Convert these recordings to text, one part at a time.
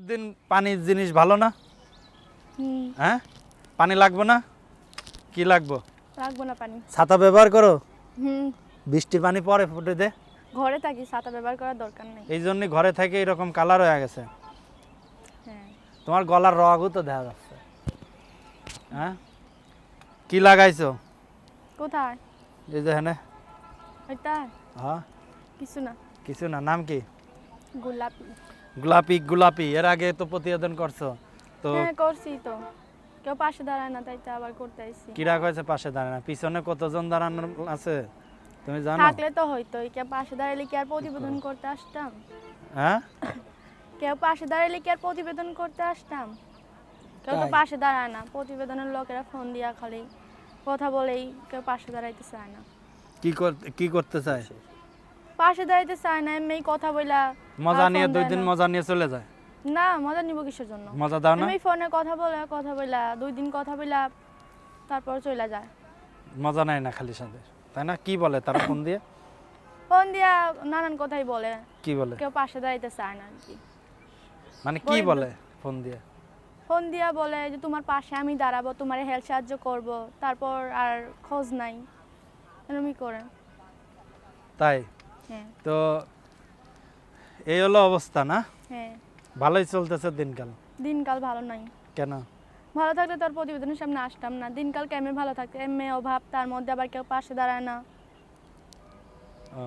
দিন পানির জিনিস ভালো না? হ্যাঁ? পানি লাগবে না? কি লাগবো? রাখব না পানি। ছাতা ব্যবহার করো? হুম। বৃষ্টির পানি পরে ফুটে দে। ঘরে থাকি ছাতা ব্যবহার করার দরকার নেই। এই জন্যই ঘরে থেকে এরকম কালার হয়ে গেছে। হ্যাঁ। তোমার গলার রগও তো দেখা যাচ্ছে। হ্যাঁ? কি লাগাইছো? কোথায়? এই যে হ্যাঁ ওইটা? হ্যাঁ। কিছু না। কিছু না নাম কি? গোলাপি। গোলাপি গোলাপি এর আগে তো প্রতিবেদন করছ। তো হ্যাঁ করছি তো। কেউ পাশে দাঁড়ায় না তাই তো আবার করতে আইছি। কিরা কয়েছে পাশে দাঁড়ায় না? পিছনে কতজন দাঁড়ানো আছে? তুমি জানো? থাকলে তো হইতো কেউ পাশে দাঁড়াইলে কি আর প্রতিবেদন করতে আসতাম? হ্যাঁ? কেউ পাশে দাঁড়াইলে কি আর প্রতিবেদন করতে আসতাম? কেউ তো পাশে দাঁড়ায় না প্রতিবেদনের লোকেরা ফোন দিয়া খালি কথা বলেই কেউ পাশে দাঁড়াইতে চায় না। কি কর- কি করতে চায়? পাশে দাঁড়াইতে চায় না এমনি কথা বইলা মজা নিয়ে দুই দিন মজা নিয়ে চলে যায়। না মজা নিব কিসের জন্য? মজা দাও না। এমনি ফোনে কথা বলে কথা বইলা দুই দিন কথা বইলা তারপর চলে যায়। মজা নাই না খালি সাথে তাই না? কি বলে তারা ফোন দিয়ে? ফোন দিয়া নানান কথাই বলে। কি বলে? কেউ পাশে দাঁড়াইতে চায় না কি। মানে কি বলে- বলে ফোন দিয়ে? ফোন দিয়া বলে যে তোমার পাশে আমি দাঁড়াবো তোমার হেল্প সাহায্য করব তারপর আর খোঁজ নাই। এরমই করে। তাই? হ্যাঁ। তো এই হলো অবস্থা না? হ্যাঁ। ভালোই চলতেছে দিনকাল। দিনকাল ভালো নাই। কেন? ভালো থাকলে তোর প্রতিবেদনের সামনে আসতাম না। দিনকাল কেমন ভালো থাকতে এমএ অভাব তার মধ্যে আবার কেউ পাশে দাঁড়ায় না। ও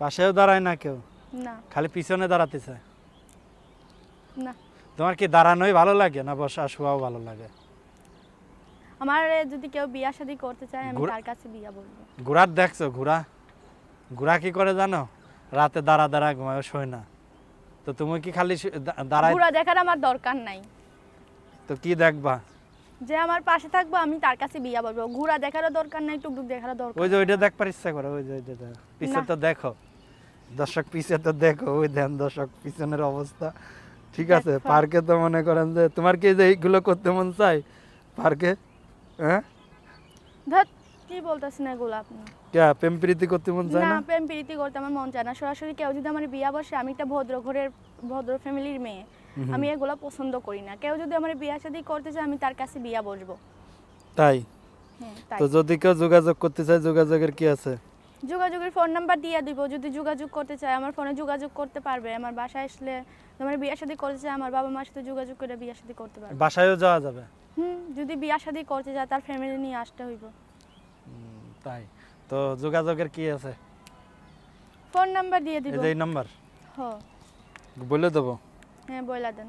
পাশেও দাঁড়ায় না কেউ? না। খালি পিছনে দাঁড়াতে চায় না। তোমার কি দাঁড়ানোই ভালো লাগে না বসা শোয়াও ভালো লাগে? আমার যদি কেউ বিয়া শাদী করতে চায় আমি তার কাছে বিয়া বলব। ঘোড়ার দেখছ ঘোড়া? ঘোড়া কি করে জানো? রাতে দাঁড়া দাঁড়া ঘুমায় শোয় না। তো তুমি কি খালি দাঁড়ায় ঘুরা দেখার আমার দরকার নাই। তো কি দেখবা? যে আমার পাশে থাকব আমি তার কাছে বিয়া বলব। ঘুরা দেখারও দরকার নাই টুকটুক দেখারও দরকার ওই যে ওইটা দেখবার ইচ্ছা করে ওই যে ওইটা দেখো। পিছে তো দেখো। দর্শক পিছে তো দেখো ওই দেন দর্শক পিছনের অবস্থা। ঠিক আছে পার্কে তো মনে করেন যে তোমার কি যে এইগুলো করতে মন চাই পার্কে? হ্যাঁ? কি বলতেছেন এগুলো আপনি? কে প্রেম প্রীতি করতে মন চায় না না? প্রেম প্রীতি করতে আমার মন চায় না। সরাসরি কেউ যদি আমার বিয়া বসে আমি একটা ভদ্র ঘরের ভদ্র ফ্যামিলির মেয়ে। আমি এগুলো পছন্দ করি না। কেউ যদি আমার বিয়া শাদী করতে চায় আমি তার কাছে বিয়া বসবো। তাই? হ্যাঁ তো যদি কেউ যোগাযোগ করতে চায় যোগাযোগের কি আছে? যোগাযোগের ফোন নাম্বার দিয়ে দিব। যদি যোগাযোগ করতে চায় আমার ফোনে যোগাযোগ করতে পারবে। আমার বাসায় আসলে আমার বিয়া শাদী করতে চায় আমার বাবা মার সাথে যোগাযোগ করে বিয়া শাদী করতে পারবে। বাসায়ও যাওয়া যাবে? হুম যদি বিয়া শাদী করতে চায় তার ফ্যামিলি নিয়ে আসতে হইব। তাই। তো যোগাযোগের কি আছে? ফোন নাম্বার দিয়ে দিব। এই নাম্বার? হ। বলে দেবো। হ্যাঁ বইলা দেন।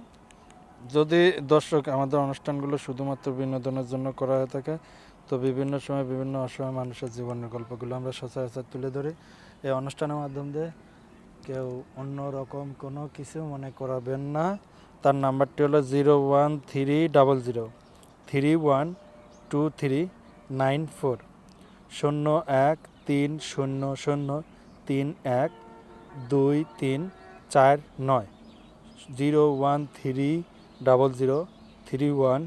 যদি দর্শক আমাদের অনুষ্ঠানগুলো শুধুমাত্র বিনোদনের জন্য করা হয়ে থাকে তো বিভিন্ন সময় বিভিন্ন অসময় মানুষের জীবনের গল্পগুলো আমরা সচরাচর তুলে ধরি। এই অনুষ্ঠানের মাধ্যম দিয়ে কেউ অন্য রকম কোনো কিছু মনে করাবেন না। তার নাম্বারটি হলো zero one three double zero three one two three nine four. শূন্য এক তিন শূন্য শূন্য তিন এক দুই তিন চার নয়। Zero one three double zero three one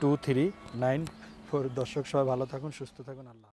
two three nine four. দর্শক সবাই ভালো থাকুন, সুস্থ থাকুন, আল্লাহ